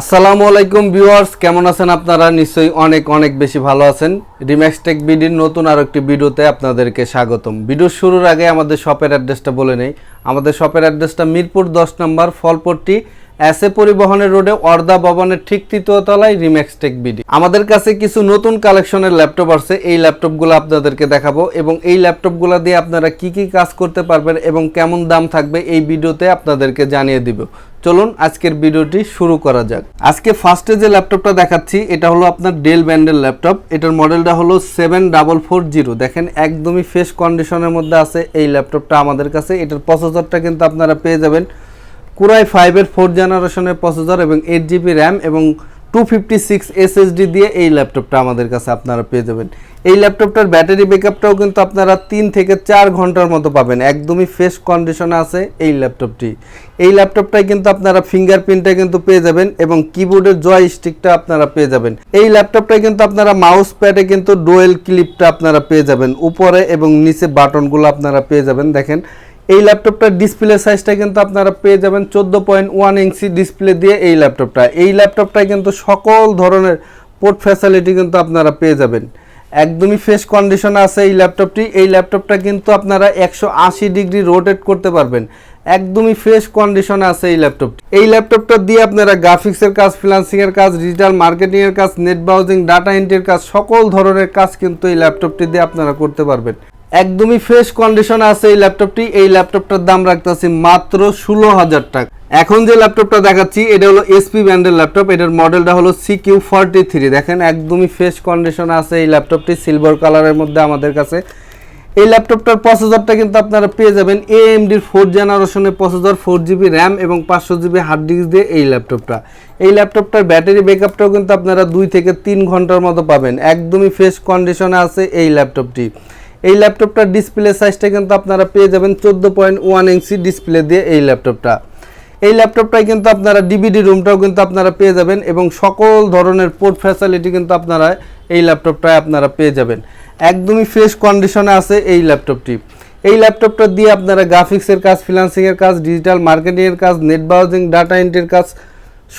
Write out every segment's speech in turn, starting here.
আসসালামু আলাইকুম ভিউয়ার্স, কেমন আছেন আপনারা? নিশ্চয়ই অনেক অনেক বেশি ভালো আছেন। রিম্যাক্স টেক বিডির নতুন আর একটি ভিডিওতে আপনাদেরকে স্বাগতম। ভিডিওর শুরুর আগে আমাদের শপের অ্যাড্রেসটা বলে নেই। আমাদের শপের অ্যাড্রেসটা মিরপুর দশ নম্বর ফলপট্টি এসএ পরিবহনের রোডে অর্ধা ভবনের ঠিক তৃতীয়তলায় রিম্যাক্স টেক বিডি আমাদের কাছে কিছু নতুন কালেকশনের ল্যাপটপ আছে। এই ল্যাপটপগুলো আপনাদেরকে দেখাবো এবং এই ল্যাপটপগুলো দিয়ে আপনারা কি কি কাজ করতে পারবেন এবং কেমন দাম থাকবে এই ভিডিওতে আপনাদেরকে জানিয়ে দিব। চলুন আজকের ভিডিওটি শুরু করা যাক। আজকে ফার্স্টে যে ল্যাপটপটা দেখাচ্ছি, এটা হলো আপনার ডেল ব্যান্ডের ল্যাপটপ এটার মডেলটা হলো সেভেন ডাবল ফোর জিরো দেখেন একদমই ফ্রেশ কন্ডিশনের মধ্যে আছে এই ল্যাপটপটা আমাদের কাছে। এটার প্রসেসরটা কিন্তু আপনারা পেয়ে যাবেন কুরাই ফাইভের ফোর জেনারেশনের প্রসেসর এবং এইট জিবি র্যাম এবং টু ফিফটি সিক্স এসএসডি দিয়ে এই ল্যাপটপটা আমাদের কাছে আপনারা পেয়ে যাবেন। এই ল্যাপটপটার ব্যাটারি ব্যাকআপটাও কিন্তু আপনারা তিন থেকে চার ঘণ্টার মতো পাবেন। একদমই ফ্রেশ কন্ডিশনে আছে এই ল্যাপটপটি এই ল্যাপটপটায় কিন্তু আপনারা ফিঙ্গারপ্রিন্টটা কিন্তু পেয়ে যাবেন এবং কিবোর্ডের জয় স্টিকটা আপনারা পেয়ে যাবেন। এই ল্যাপটপটায় কিন্তু আপনারা মাউস প্যাডে কিন্তু ডোয়েল ক্লিপটা আপনারা পেয়ে যাবেন। উপরে এবং নিচে বাটনগুলো আপনারা পেয়ে যাবেন। দেখেন এই ল্যাপটপটার ডিসপ্লে সাইজটা কিন্তু আপনারা পেয়ে যাবেন চোদ্দ পয়েন্ট ওয়ান ইঞ্চি ডিসপ্লে দিয়ে এই ল্যাপটপটা এই ল্যাপটপটায় কিন্তু সকল ধরনের পোর্ট ফ্যাসিলিটি কিন্তু আপনারা পেয়ে যাবেন। একদমই ফ্রেশ কন্ডিশনে আছে এই ল্যাপটপটি এই ল্যাপটপটা কিন্তু আপনারা একশো আশি ডিগ্রি রোটেট করতে পারবেন। একদমই ফ্রেশ কন্ডিশনে আছে এই ল্যাপটপটি এই ল্যাপটপটা দিয়ে আপনারা গ্রাফিক্সের কাজ ফ্রিলান্সিংয়ের কাজ ডিজিটাল মার্কেটিংয়ের কাজ নেট ব্রাউজিং ডাটা এন্ট্রির কাজ, সকল ধরনের কাজ কিন্তু এই ল্যাপটপটি দিয়ে আপনারা করতে পারবেন। একদমই ফ্রেশ কন্ডিশনে আছে এই ল্যাপটপটি এই ল্যাপটপটার দাম রাখতেছি মাত্র ষোলো হাজার টাকা। এখন যে ল্যাপটপটা দেখাচ্ছি, এটা হলো এসপি ব্র্যান্ডের ল্যাপটপ এটার মডেলটা হলো সি কিউ ফর্টি থ্রি দেখেন, একদমই ফ্রেশ কন্ডিশনে আছে এই ল্যাপটপটি সিলভার কালারের মধ্যে আমাদের কাছে। এই ল্যাপটপটার প্রসেসরটা কিন্তু আপনারা পেয়ে যাবেন এ এএমডির ফোর জেনারেশনের প্রসেসর ফোর জিবি র্যাম এবং পাঁচশো জিবি হার্ড ডিস্ক দিয়ে এই ল্যাপটপটা এই ল্যাপটপটার ব্যাটারি ব্যাকআপটাও কিন্তু আপনারা দুই থেকে তিন ঘণ্টার মতো পাবেন। একদমই ফ্রেশ কন্ডিশনে আছে এই ল্যাপটপটি এই ল্যাপটপটার ডিসপ্লে সাইজটা কিন্তু আপনারা পেয়ে যাবেন চোদ্দ পয়েন্ট ওয়ান ইঞ্চি ডিসপ্লে দিয়ে এই ল্যাপটপটা। এই ল্যাপটপটায় কিন্তু আপনারা ডিভিডি রুমটাও কিন্তু আপনারা পেয়ে যাবেন এবং সকল ধরনের পোর্ট ফ্যাসিলিটি কিন্তু আপনারা এই ল্যাপটপটায় আপনারা পেয়ে যাবেন। একদমই ফ্রেশ কন্ডিশনে আছে এই ল্যাপটপটি। এই ল্যাপটপটা দিয়ে আপনারা গ্রাফিক্সের কাজ ফ্রিলান্সিংয়ের কাজ, ডিজিটাল মার্কেটিংয়ের কাজ, নেট ব্রাউজিং, ডাটা এন্ট্রির কাজ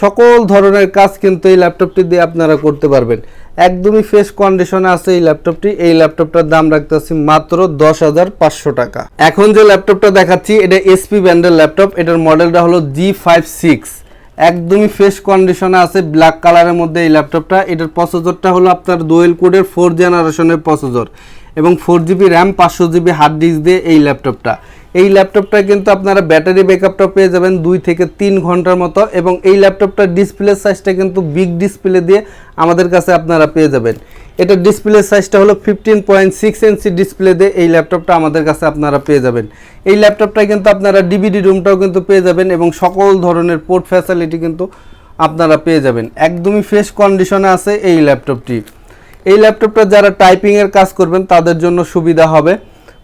সকল ধরনের কাজ কিন্তু এই ল্যাপটপটি দিয়ে আপনারা করতে পারবেন। একদমই ফ্রেশ কন্ডিশনে আছে এই ল্যাপটপটি এই ল্যাপটপটার দাম রাখতেছি মাত্র দশ হাজার পাঁচশো টাকা। এখন যে ল্যাপটপটা দেখাচ্ছি, এটা এসপি ব্র্যান্ডের ল্যাপটপ এটার মডেলটা হলো জি ফাইভ সিক্স একদমই ফ্রেশ কন্ডিশনে আছে ব্ল্যাক কালারের মধ্যে এই ল্যাপটপটা এটার প্রসেসরটা হলো আপনার দোয়েল কোডের ফোর জেনারেশনের প্রসেসর এবং ফোর জিবি র্যাম পাঁচশো জিবি হার্ড ডিস্ক দিয়ে এই ল্যাপটপটা এই ল্যাপটপটা কিন্তু আপনারা ব্যাটারি ব্যাকআপটা পেয়ে যাবেন দুই থেকে তিন ঘণ্টার মতো এবং এই ল্যাপটপটার ডিসপ্লে সাইজটা কিন্তু বিগ ডিসপ্লে দিয়ে আমাদের কাছে আপনারা পেয়ে যাবেন। এটা ডিসপ্লে সাইজটা হলো fifteen point six inch display দিয়ে এই ল্যাপটপটা আমাদের কাছে আপনারা পেয়ে যাবেন। এই ল্যাপটপটা কিন্তু আপনারা ডিভিডি রুমটাও কিন্তু পেয়ে যাবেন এবং সকল ধরনের পোর্ট ফ্যাসিলিটি কিন্তু আপনারা পেয়ে যাবেন। একদমই ফ্রেশ কন্ডিশনে আছে এই ল্যাপটপটি এই ল্যাপটপটা যারা টাইপিংয়ের কাজ করবেন তাদের জন্য সুবিধা হবে।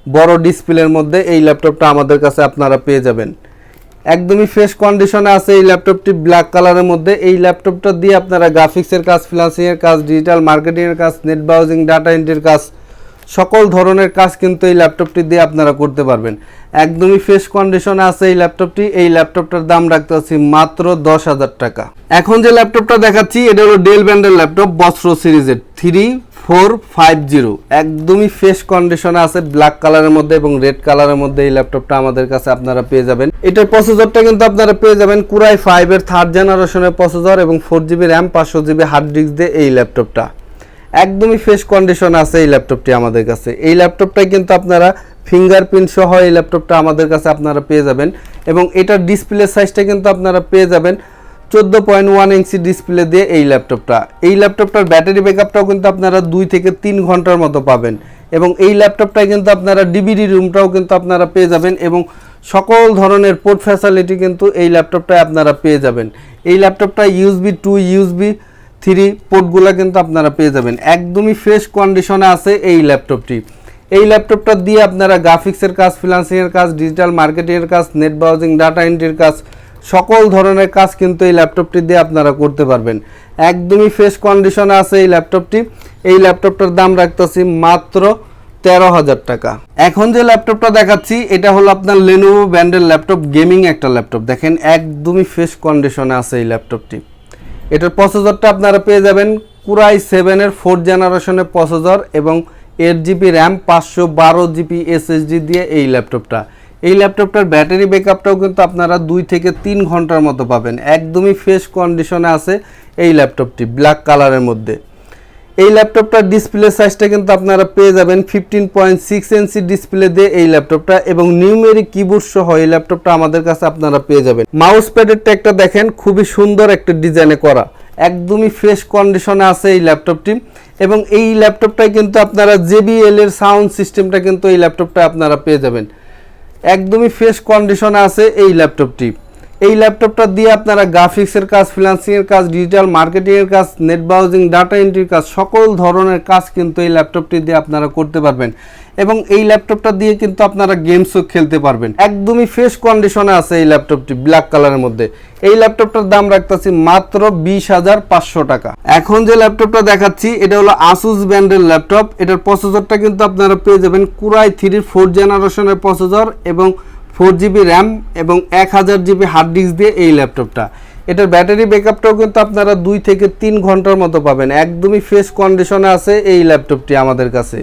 বড় ডিসপ্লের মধ্যে এই ল্যাপটপটা আমাদের কাছে আপনারা পেয়ে যাবেন। একদমই ফ্রেশ কন্ডিশনে আছে এই ল্যাপটপটি ব্ল্যাক কালারের মধ্যে। এই ল্যাপটপটা দিয়ে আপনারা গ্রাফিক্সের কাজ ফ্রিলান্সিংয়ের কাজ ডিজিটাল মার্কেটিংয়ের কাজ নেট ব্রাউজিং ডাটা এন্ট্রির কাজ সকল ধরনের কাজ কিন্তু এই ল্যাপটপটি দিয়ে আপনারা করতে পারবেন। একদমই ফ্রেশ কন্ডিশনে আছে এই ল্যাপটপটি। এই ল্যাপটপটার দাম রাখতে হচ্ছে মাত্র দশ হাজার টাকা। এখন যে ল্যাপটপটা দেখাচ্ছি, এটা হলো ডেল ব্র্যান্ডের ল্যাপটপ বস্ত্র সিরিজের থ্রি ফোর ফাইভ জিরো একদমই ফ্রেশ কন্ডিশনে আছে ব্ল্যাক কালারের মধ্যে এবং রেড কালারের মধ্যে এই ল্যাপটপটা আমাদের কাছে আপনারা পেয়ে যাবেন। এটার প্রসেসরটা কিন্তু আপনারা পেয়ে যাবেন কুরাই ফাইভের থার্ড জেনারেশনের প্রসেসর এবং ফোর জিবি র্যাম পাঁচশো জিবি হার্ড ডিস্ক দিয়ে এই ল্যাপটপটা। একদমই ফ্রেশ কন্ডিশন আছে এই ল্যাপটপটি আমাদের কাছে। এই ল্যাপটপটাই কিন্তু আপনারা ফিঙ্গারপ্রিন্ট সহ এই ল্যাপটপটা আমাদের কাছে আপনারা পেয়ে যাবেন এবং এটার ডিসপ্লে সাইজটা কিন্তু আপনারা পেয়ে যাবেন চোদ্দ পয়েন্ট ওয়ান ইঞ্চি ডিসপ্লে দিয়ে এই ল্যাপটপটা এই ল্যাপটপটার ব্যাটারি ব্যাকআপটাও কিন্তু আপনারা দুই থেকে তিন ঘণ্টার মতো পাবেন এবং এই ল্যাপটপটায় কিন্তু আপনারা ডিবিডি রুমটাও কিন্তু আপনারা পেয়ে যাবেন এবং সকল ধরনের পোর্ট ফ্যাসিলিটি কিন্তু এই ল্যাপটপটায় আপনারা পেয়ে যাবেন। এই ল্যাপটপটা ইউএসবি টু ইউএসবি থ্রি পোর্টগুলো কিন্তু আপনারা পেয়ে যাবেন। একদমই ফ্রেশ কন্ডিশনে আছে এই ল্যাপটপটি এই ল্যাপটপটা দিয়ে আপনারা গ্রাফিক্সের কাজ ফ্রিলান্সিংয়ের কাজ ডিজিটাল মার্কেটিংয়ের কাজ নেট ব্রাউজিং ডাটা এন্ট্রির কাজ, সকল ধরনের কাজ কিন্তু এই ল্যাপটপটি দিয়ে আপনারা করতে পারবেন। একদমই ফ্রেশ কন্ডিশনে আছে এই ল্যাপটপটি এই ল্যাপটপটার দাম রাখতেছি মাত্র তেরো হাজার টাকা। এখন যে ল্যাপটপটা দেখাচ্ছি, এটা হলো আপনার লেনোভো ব্র্যান্ডের ল্যাপটপ গেমিং একটা ল্যাপটপ দেখেন, একদমই ফ্রেশ কন্ডিশনে আছে এই ল্যাপটপটি এটার প্রসেসরটা আপনারা পেয়ে যাবেন কুরাই সেভেনের ফোর্থ জেনারেশনের প্রসেসর এবং এইট জিবি র্যাম পাঁচশো বারো জিবি এসএসডি দিয়ে এই ল্যাপটপটা এই ল্যাপটপটার ব্যাটারি ব্যাকআপটাও কিন্তু আপনারা দুই থেকে তিন ঘণ্টার মতো পাবেন। একদমই ফ্রেশ কন্ডিশনে আছে এই ল্যাপটপটি ব্ল্যাক কালারের মধ্যে। এই ল্যাপটপটার ডিসপ্লে সাইজটা কিন্তু আপনারা পেয়ে যাবেন fifteen point six inch display দিয়ে এই ল্যাপটপটা এবং নিউমেরিক কিবোর্ড সহ এই ল্যাপটপটা আমাদের কাছে আপনারা পেয়ে যাবেন। মাউস প্যাডের ট্যাগটা দেখেন, খুবই সুন্দর একটা ডিজাইনে করা। একদমই ফ্রেশ কন্ডিশনে আছে এই ল্যাপটপটি এবং এই ল্যাপটপটায় কিন্তু আপনারা জেবিএল এর সাউন্ড সিস্টেমটা কিন্তু এই ল্যাপটপটা আপনারা পেয়ে যাবেন। একদমই ফ্রেশ কন্ডিশনে আছে এই ল্যাপটপটি এই ল্যাপটপটা দিয়ে আপনারা গ্রাফিক্সের কাজ ফ্রিলান্সিংয়ের কাজ ডিজিটাল মার্কেটিংয়ের কাজ নেট ব্রাউজিং ডাটা এন্ট্রির কাজ, সকল ধরনের কাজ কিন্তু এই ল্যাপটপটি দিয়ে আপনারা করতে পারবেন। এবং এই ল্যাপটপটা দিয়ে কিন্তু আপনারা গেমসও খেলতে পারবেন। একদমই ফ্রেশ কন্ডিশনে আছে এই ল্যাপটপটি ব্ল্যাক কালারের মধ্যে। এই ল্যাপটপটার দাম রাখতেছি মাত্র বিশ হাজার পাঁচশো টাকা। এখন যে ল্যাপটপটা দেখাচ্ছি, এটা হলো আসুস ব্র্যান্ডের ল্যাপটপ এটার প্রসেসরটা কিন্তু আপনারা পেয়ে যাবেন কুরাই থ্রির ফোর জেনারেশনের প্রসেসর এবং ফোর জিবি র্যাম এবং এক হাজার জিবি হার্ড ডিস্ক দিয়ে এই ল্যাপটপটা। এটার ব্যাটারি ব্যাকআপটাও কিন্তু আপনারা দুই থেকে তিন ঘণ্টার মতো পাবেন। একদমই ফ্রেশ কন্ডিশনে আছে এই ল্যাপটপটি আমাদের কাছে।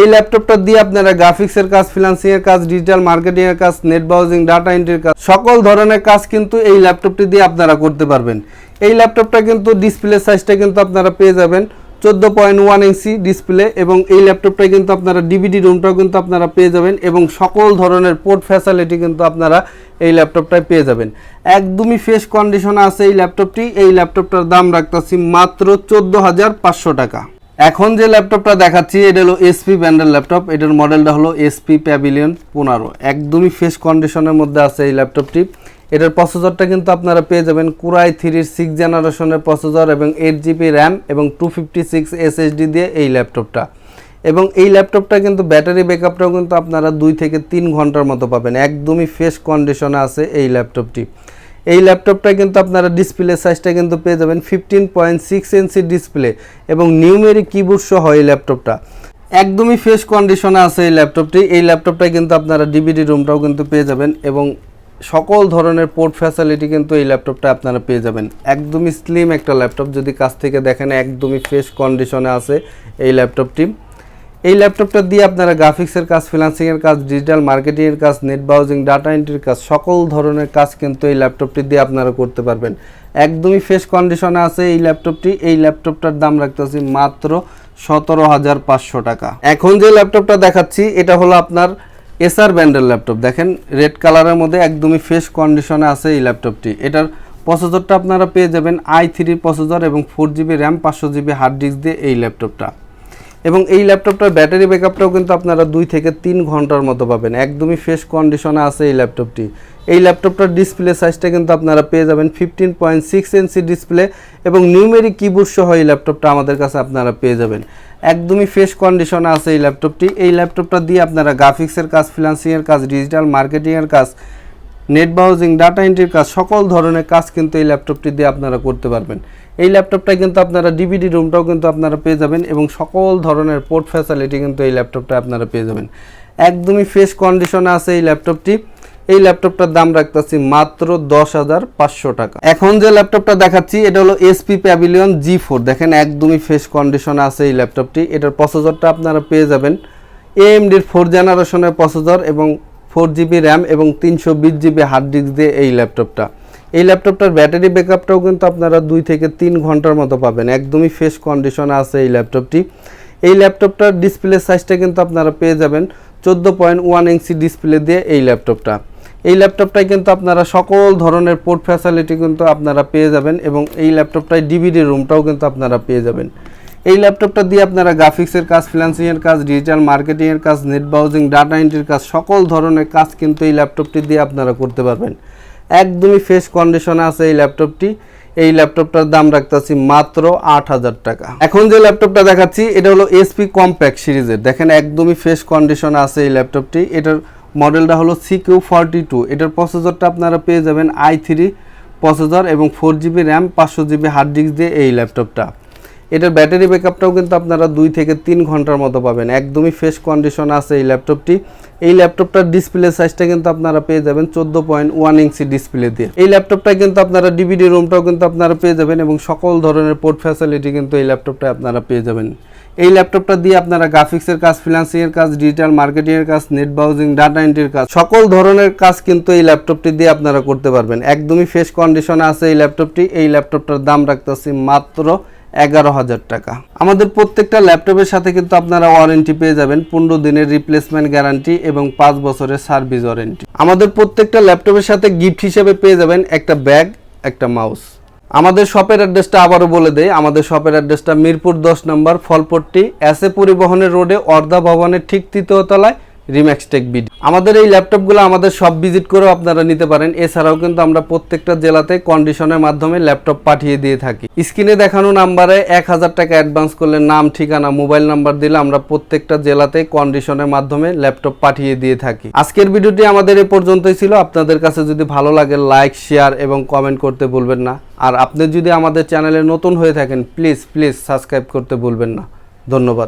এই ল্যাপটপটা দিয়ে আপনারা গ্রাফিক্সের কাজ ফিনান্সিংয়ের কাজ ডিজিটাল মার্কেটিংয়ের কাজ নেট ব্রাউজিং ডাটা এন্ট্রির কাজ, সকল ধরনের কাজ কিন্তু এই ল্যাপটপটি দিয়ে আপনারা করতে পারবেন। এই ল্যাপটপটা কিন্তু ডিসপ্লে সাইজটা কিন্তু আপনারা পেয়ে যাবেন। চোদ্দ পয়েন্ট ওয়ান ইঞ্চি ডিসপ্লে এবং এই ল্যাপটপটায় কিন্তু আপনারা ডিভিডি রুমটাও কিন্তু আপনারা পেয়ে যাবেন এবং সকল ধরনের পোর্ট ফ্যাসিলিটি কিন্তু আপনারা এই ল্যাপটপটায় পেয়ে যাবেন। একদমই ফ্রেশ কন্ডিশনে আছে এই ল্যাপটপটি এই ল্যাপটপটার দাম রাখতেছি মাত্র চোদ্দ হাজার পাঁচশো টাকা। এখন যে ল্যাপটপটা দেখাচ্ছি, এটা হলো এসপি ব্র্যান্ডের ল্যাপটপ এটার মডেলটা হলো এসপি প্যাভিলিয়ন পনেরো। একদমই ফ্রেশ কন্ডিশনের মধ্যে আছে এই ল্যাপটপটি এটার প্রসেসরটা কিন্তু আপনারা পেয়ে যাবেন কুরাই থ্রির সিক্স জেনারেশনের প্রসেসর এবং এইট জিবি র্যাম এবং টু ফিফটি সিক্স এসএসডি দিয়ে এই ল্যাপটপটা। এবং এই ল্যাপটপটা কিন্তু ব্যাটারি ব্যাকআপটাও কিন্তু আপনারা দুই থেকে তিন ঘণ্টার মতো পাবেন। একদমই ফ্রেশ কন্ডিশনে আছে এই ল্যাপটপটি। এই ল্যাপটপটা কিন্তু আপনারা ডিসপ্লে সাইজটা কিন্তু পেয়ে যাবেন fifteen point six inch display এবং নিউমেরি কিবোর্ড সহ এই ল্যাপটপটা। একদমই ফ্রেশ কন্ডিশনে আছে এই ল্যাপটপটি। এই ল্যাপটপটায় কিন্তু আপনারা ডিভিডি রুমটাও কিন্তু পেয়ে যাবেন এবং সকল ধরনের পোর্ট ফ্যাসিলিটি কিন্তু এই ল্যাপটপটা আপনারা পেয়ে যাবেন। একদমই স্লিম একটা ল্যাপটপ যদি কাছ থেকে দেখেন একদমই ফ্রেশ কন্ডিশনে আছে এই ল্যাপটপটি এই ল্যাপটপটা দিয়ে আপনারা গ্রাফিক্সের কাজ ফিনান্সিংয়ের কাজ ডিজিটাল মার্কেটিংয়ের কাজ নেট ব্রাউজিং ডাটা এন্ট্রির কাজ, সকল ধরনের কাজ কিন্তু এই ল্যাপটপটি দিয়ে আপনারা করতে পারবেন। একদমই ফ্রেশ কন্ডিশনে আছে এই ল্যাপটপটি এই ল্যাপটপটার দাম রাখতেছি মাত্র সতেরো হাজার পাঁচশো টাকা। এখন যে ল্যাপটপটা দেখাচ্ছি, এটা হলো আপনার এসআর ব্র্যান্ডের ল্যাপটপ দেখেন রেড কালারের মধ্যে একদমই ফ্রেশ কন্ডিশনে আছে এই ল্যাপটপটি এটার প্রসেসরটা আপনারা পেয়ে যাবেন আই থ্রি প্রসেসর এবং ফোর জিবি র্যাম পাঁচশো জিবি হার্ড ডিস্ক দিয়ে এই ল্যাপটপটা এবং এই ল্যাপটপটার ব্যাটারি ব্যাকআপটাও কিন্তু আপনারা দুই থেকে তিন ঘণ্টার মতো পাবেন। একদমই ফ্রেশ কন্ডিশনে আছে এই ল্যাপটপটি। এই ল্যাপটপটার ডিসপ্লে সাইজটা কিন্তু আপনারা পেয়ে যাবেন fifteen point six inch display এবং নিউমেরিক কিবোর্ড সহ এই ল্যাপটপটা আমাদের কাছে আপনারা পেয়ে যাবেন। একদমই ফ্রেশ কন্ডিশনে আছে এই ল্যাপটপটি। এই ল্যাপটপটা দিয়ে আপনারা গ্রাফিক্সের কাজ ফিনান্সিংয়ের কাজ ডিজিটাল মার্কেটিংয়ের কাজ নেট ব্রাউজিং ডাটা এন্ট্রির কাজ, সকল ধরনের কাজ কিন্তু এই ল্যাপটপটি দিয়ে আপনারা করতে পারবেন। এই ল্যাপটপটা কিন্তু আপনারা ডিভিডি রুমটাও কিন্তু আপনারা পেয়ে যাবেন এবং সকল ধরনের পোর্ট ফ্যাসিলিটি কিন্তু এই ল্যাপটপটা আপনারা পেয়ে যাবেন। একদমই ফ্রেশ কন্ডিশনে আছে এই ল্যাপটপটি এই ল্যাপটপটার দাম রাখতেছি মাত্র দশ হাজার পাঁচশো টাকা। এখন যে ল্যাপটপটা দেখাচ্ছি, এটা হলো এসপি প্যাভিলিয়ন জি ফোর দেখেন একদমই ফ্রেশ কন্ডিশনে আছে এই ল্যাপটপটি এটার প্রসেসরটা আপনারা পেয়ে যাবেন এএমডির ফোর জেনারেশনের প্রসেসর এবং ফোর জিবি র্যাম এবং তিনশো বিশ জিবি হার্ড ডিস্ক দিয়ে এই ল্যাপটপটা এই ল্যাপটপটার ব্যাটারি ব্যাকআপটাও কিন্তু আপনারা দুই থেকে তিন ঘণ্টার মতো পাবেন। একদমই ফ্রেশ কন্ডিশনে আছে এই ল্যাপটপটি এই ল্যাপটপটার ডিসপ্লে সাইজটা কিন্তু আপনারা পেয়ে যাবেন চোদ্দ পয়েন্ট ওয়ান ইঞ্চি ডিসপ্লে দিয়ে এই ল্যাপটপটা এই ল্যাপটপটায় কিন্তু আপনারা সকল ধরনের পোর্ট ফ্যাসিলিটি কিন্তু আপনারা পেয়ে যাবেন এবং এই ল্যাপটপটায় ডিভিডি রুমটাও কিন্তু আপনারা পেয়ে যাবেন। এই ল্যাপটপটা দিয়ে আপনারা গ্রাফিক্সের কাজ ফিনান্সিংয়ের কাজ ডিজিটাল মার্কেটিংয়ের কাজ নেট ব্রাউজিং ডাটা এন্ট্রির কাজ, সকল ধরনের কাজ কিন্তু এই ল্যাপটপটি দিয়ে আপনারা করতে পারবেন। একদমই ফ্রেশ কন্ডিশনে আছে এই ল্যাপটপটি এই ল্যাপটপটার দাম রাখতেছি মাত্র আট হাজার টাকা। এখন যে ল্যাপটপটা দেখাচ্ছি, এটা হলো এসপি কম্প্যাক্ট সিরিজের। দেখেন একদমই ফ্রেশ কন্ডিশনে আছে এই ল্যাপটপটি এটার মডেলটা হলো সিকিউ ফর্টি টু এটার প্রসেসরটা আপনারা পেয়ে যাবেন আই থ্রি প্রসেসর এবং ফোর জিবি র্যাম পাঁচশো জিবি হার্ড ডিস্ক দিয়ে এই ল্যাপটপটা এটার ব্যাটারি ব্যাকআপটাও কিন্তু আপনারা দুই থেকে তিন ঘণ্টার মতো পাবেন। একদমই ফ্রেশ কন্ডিশন আছে এই ল্যাপটপটি। এই ল্যাপটপটার ডিসপ্লে সাইজটা কিন্তু আপনারা পেয়ে যাবেন চোদ্দ পয়েন্ট ওয়ান ইঞ্চি ডিসপ্লে দিয়ে এই ল্যাপটপটা কিন্তু আপনারা ডিভিডি রুমটাও কিন্তু আপনারা পেয়ে যাবেন এবং সকল ধরনের পোর্ট ফ্যাসিলিটি কিন্তু এই ল্যাপটপটা আপনারা পেয়ে যাবেন। এই ল্যাপটপটা দিয়ে আপনারা গ্রাফিক্সের কাজ ফ্রিল্যান্সিং কাজ ডিজিটাল মার্কেটিংয়ের কাজ নেট ব্রাউজিং ডাটা এন্ট্রির কাজ, সকল ধরনের কাজ কিন্তু এই ল্যাপটপটি দিয়ে আপনারা করতে পারবেন। একদমই ফ্রেশ কন্ডিশনে আছে এই ল্যাপটপটি। এই ল্যাপটপটার দাম রাখতেছি মাত্র এগারো হাজার টাকা। আমাদের প্রত্যেকটা ল্যাপটপের সাথে কিন্তু আপনারা ওয়ারেন্টি পেয়ে যাবেন, পনেরো দিনের রিপ্লেসমেন্ট গ্যারান্টি এবং পাঁচ বছরের সার্ভিস ওয়ারেন্টি আমাদের প্রত্যেকটা ল্যাপটপের সাথে গিফট হিসেবে পেয়ে যাবেন একটা ব্যাগ একটা মাউস আমাদের শপের অ্যাড্রেসটা আবারও বলে দেয় আমাদের শপের অ্যাড্রেসটা মিরপুর দশ নম্বর, ফলপট্টি, এস এ পরিবহনের রোডে অর্ধা ভবনের ঠিক তৃতীয় তলায়। রিম্যাক্স টেক বিডি আমাদের এই ল্যাপটপগুলো আমাদের সব ভিজিট করেও আপনারা নিতে পারেন। এছাড়াও কিন্তু আমরা প্রত্যেকটা জেলাতে কন্ডিশনের মাধ্যমে ল্যাপটপ পাঠিয়ে দিয়ে থাকি। স্ক্রিনে দেখানো নাম্বারে এক হাজার টাকা অ্যাডভান্স করলে নাম, ঠিকানা মোবাইল নাম্বার দিলে আমরা প্রত্যেকটা জেলাতে কন্ডিশনের মাধ্যমে ল্যাপটপ পাঠিয়ে দিয়ে থাকি। আজকের ভিডিওটি আমাদের এ পর্যন্তই ছিল। আপনাদের কাছে যদি ভালো লাগে লাইক শেয়ার এবং কমেন্ট করতে ভুলবেন না। আর আপনি যদি আমাদের চ্যানেলে নতুন হয়ে থাকেন প্লিজ প্লিজ সাবস্ক্রাইব করতে ভুলবেন না। ধন্যবাদ।